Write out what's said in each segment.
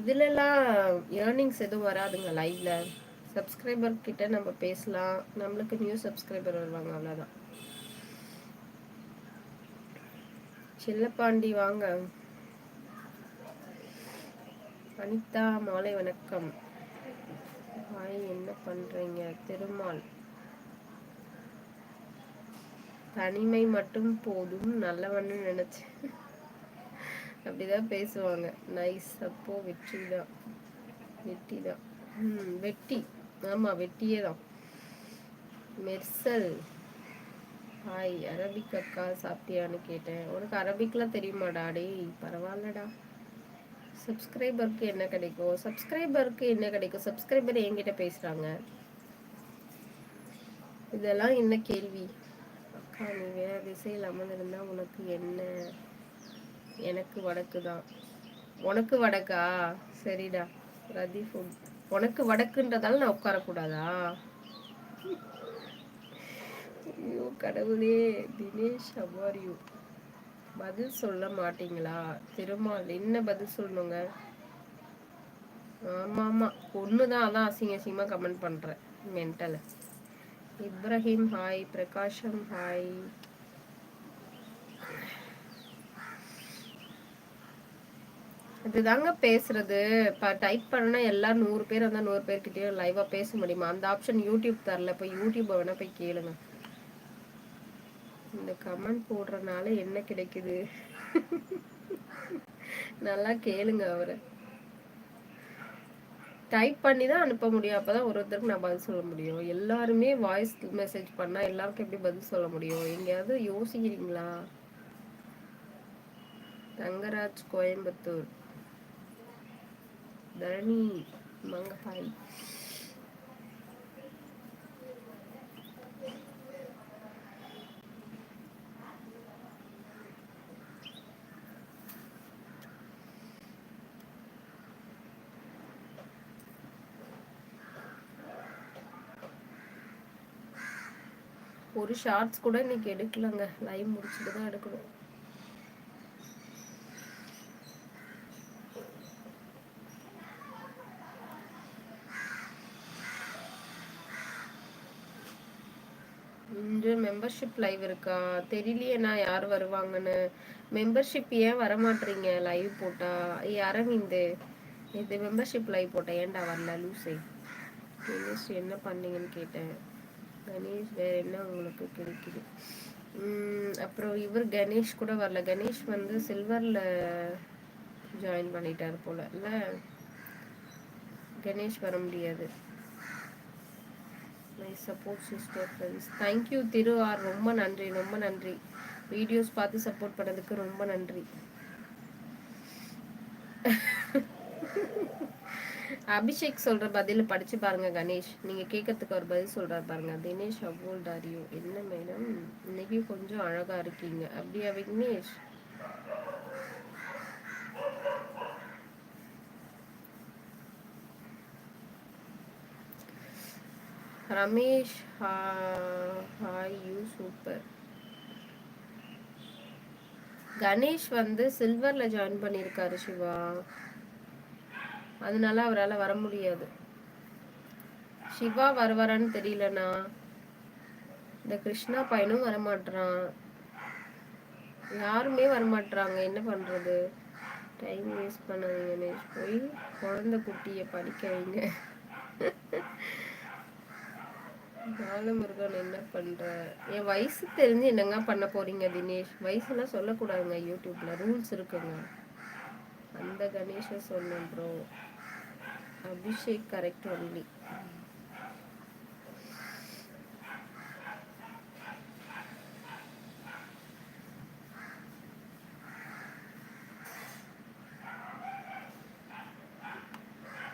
இதுலலாம் ஏர்னிங்ஸ் எதுவும் வராதுங்க லைவ்ல சப்ஸ்கிரைபர் கிட்ட நம்ம பேசலாம். நம்மளுக்கு நியூ சப்ஸ்கிரைபர் வருவாங்க அவ்வளோதான் சில்லப்பாண்டி வாங்க. அனிதா மாலை வணக்கம். ஹாய் என்ன பண்றீங்க? திருமால். தனிமை மட்டும் போதும் நல்லவன்னு நினைச்சேன். அப்படிதான் பேசுவாங்க. நைஸ் அப்போ வெற்றி தான் வெட்டி தான் ம் வெட்டி. ஆமாம் வெட்டியே தான் மெர்சல். ஹாய் அரபிக் அக்கா சாப்பிட்டியான்னு கேட்டேன். உனக்கு அரபிக்லாம் தெரியுமாடா? டேய் பரவாயில்லடா. சப்ஸ்கிரைபருக்கு என்ன கிடைக்கும்? சப்ஸ்கிரைபருக்கு என்ன கிடைக்கும்? சப்ஸ்கிரைபர் என்கிட்ட பேசுகிறாங்க இதெல்லாம் என்ன கேள்வி? அக்கா நீ வேற திசையில் அமர்ந்திருந்தா உனக்கு என்ன? எனக்கு வடக்கு தான். உனக்கு வடக்கா? சரிடா ரதி ஃபுட் உனக்கு வடக்குன்றதால நான் உட்காரக்கூடாதா? ஐயோ கடவுளே தினேஷ் அவார் யூ பதில் சொல்ல மாட்டீங்களா? திருமால் என்ன பதில் சொல்லணுங்க? ஆமா ஆமா. பொண்ணுதான் அதான் அசிங்க அசிங்கமா கமெண்ட் பண்றேன் mental Ibrahim hi Prakasam hi இதுதாங்க பேசுறது. இப்போ டைப் பண்ணா எல்லாம் நூறு பேர் வந்தால் நூறு பேர்கிட்டயும் லைவாக பேச முடியுமா? அந்த ஆப்ஷன் யூடியூப் தரல. இப்போ யூடியூப்பை வேணால் போய் கேளுங்க. இந்த கமெண்ட் போடுறதுனால என்ன கிடைக்குது? நல்லா கேளுங்க அவரை. டைப் பண்ணி தான் அனுப்ப முடியும். அப்பதான் ஒருத்தருக்கு நான் பதில் சொல்ல முடியும். எல்லாருமே வாய்ஸ் மெசேஜ் பண்ணா எல்லாருக்கும் எப்படி பதில் சொல்ல முடியும்? எங்கேயாவது யோசிக்கிறீங்களா? தங்கராஜ் கோயம்புத்தூர். தரணி மங்கபாய் ஒரு ஷார்ட்ஸ் கூட இன்னைக்கு எடுக்கலங்க. லைவ் முடிச்சுட்டு தான் எடுக்கணும். இன்று மெம்பர்ஷிப் லைவ் இருக்கா? தெரியலையே நான் யார் வருவாங்கன்னு. மெம்பர்ஷிப் ஏன் வரமாட்டீங்க? லைவ் போட்டா? ஏ இது மெம்பர்ஷிப் லைவ் போட்டேன் ஏன்டா வரல லூசே? கணேஷ் என்ன பண்ணீங்கன்னு கேட்டேன். கணேஷ் வேற என்ன உங்களுக்கு கிடைக்குது? அப்புறம் இவர் கணேஷ் கூட வரல. கணேஷ் வந்து சில்வரில் ஜாயின் பண்ணிட்டார் போல. இல்லை கணேஷ் வர முடியாது. My support sister friends thank you Thiru R ரொம்ப நன்றி ரொம்ப நன்றி. வீடியோஸ் பார்த்து சப்போர்ட் பண்ணதுக்கு ரொம்ப நன்றி. அபிஷேக் சொல்ற பதில் படிச்சு பாருங்க கணேஷ். நீங்க கேட்கறதுக்கு ஒரு பதில் சொல்றாரு பாருங்க. தினேஷ் அவ்வளோ டாரியோ என்ன மேடம் இன்னைக்கு கொஞ்சம் அழகா இருக்கீங்க. அப்படியா Vignesh? Ramesh hi you super. Ganesh வந்து சில்வர்ல ஜாயின் பண்ணியிருக்காரு சிவா. அதனால அவரால் வர முடியாது. சிவா வருவாரான்னு தெரியலண்ணா. இந்த கிருஷ்ணா பையனும் வரமாட்டான் யாருமே வரமாட்டாங்க என்ன பண்றது? டைம் வேஸ்ட் பண்ணாதீங்க போய் குழந்தை குட்டியை படிக்க வைங்க. பாலமுருகன் என்ன பண்ற? என் வயசு தெரிஞ்சு என்னங்க பண்ண போறீங்க தினேஷ்? வயசுலாம் சொல்லக்கூடாதுங்க யூடியூப்ல ரூல்ஸ் இருக்குங்க. அந்த கணேஷ சொன்னேன் ப்ரோ அபிஷேக் கரெக்ட் ஒன்லி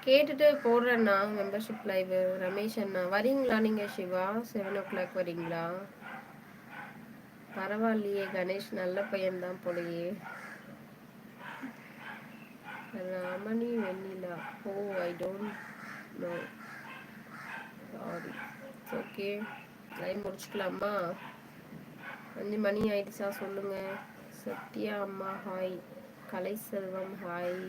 கேட்டுட்டு போடுறேண்ணா மெம்பர்ஷிப் லைவ் ரமேஷ் அண்ணா வரீங்களா நீங்கள் சிவா? செவன் ஓ கிளாக் வரீங்களா? பரவாயில்லையே கணேஷ் நல்ல பையன்தான் போலையே. Ramani Vennila. Oh I don't know sorry okay live முடிச்சுக்கலாமா? அஞ்சு மணி ஆயிடுச்சா சொல்லுங்க. சத்யா அம்மா ஹாய் கலை செல்வம் ஹாய்